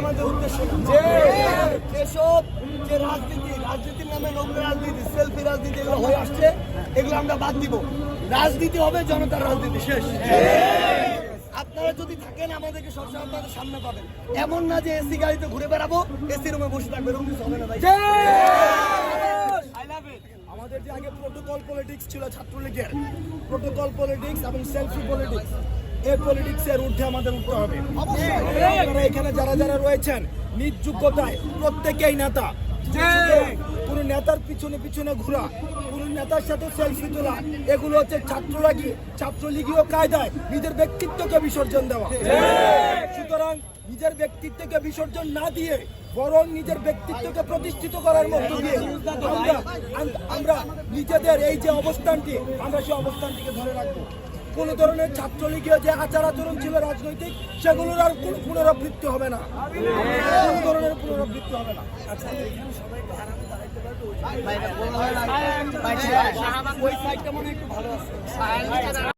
আমাদের উদ্দেশ্য। এসব যে রাজনীতি রাজনীতির নামে নোংরা রাজনীতি সেলফি রাজনীতি এগুলো হয়ে আসছে এগুলো আমরা বাদ দিব। রাজনীতি হবে জনতার রাজনীতি শেষ। আপনারা যদি থাকেন আমাদেরকে সবসময় আপনাদের সামনে পাবেন। এমন না যে এসি গাড়িতে ঘুরে বেড়াবো এসি রুমে বসে থাকবে কিছু হবে না ভাই। আমাদের যে আগে প্রোটোকল পলিটিক্স ছিল ছাত্রলীগের প্রোটোকল পলিটিক্স এবং সেলফি পলিটিক্স এই পলিটিক্স এর ঊর্ধ্বে আমাদের উঠতে হবে। আপনারা এখানে যারা যারা রয়েছেন নিজ যোগ্যতায় প্রত্যেকেই নেতা। কোন নেতার পিছনে পিছনে ঘোরা, কোন নেতার সাথে সেলফি তোলা, এগুলো হচ্ছে ছাত্ররাগী, ছাত্রলীগীয় কায়দায় নিজের ব্যক্তিত্বকে বিসর্জন দেওয়া। সুতরাং নিজের ব্যক্তিত্বকে বিসর্জন না দিয়ে, বরং নিজের ব্যক্তিত্বকে প্রতিষ্ঠিত করার মধ্য দিয়ে আমরা আমরা নিজেদের এই যে অবস্থানটি, আমরা সেই অবস্থানটিকে ধরে রাখব। কোন ধরনের ছাত্রলীগীয় যে আচার আচরণ ছিল রাজনৈতিক সেগুলোর আর কোন পুনরাবৃত্তি হবে না কোন ধরনের পুনরাবৃত্তি হবে না আচ্ছা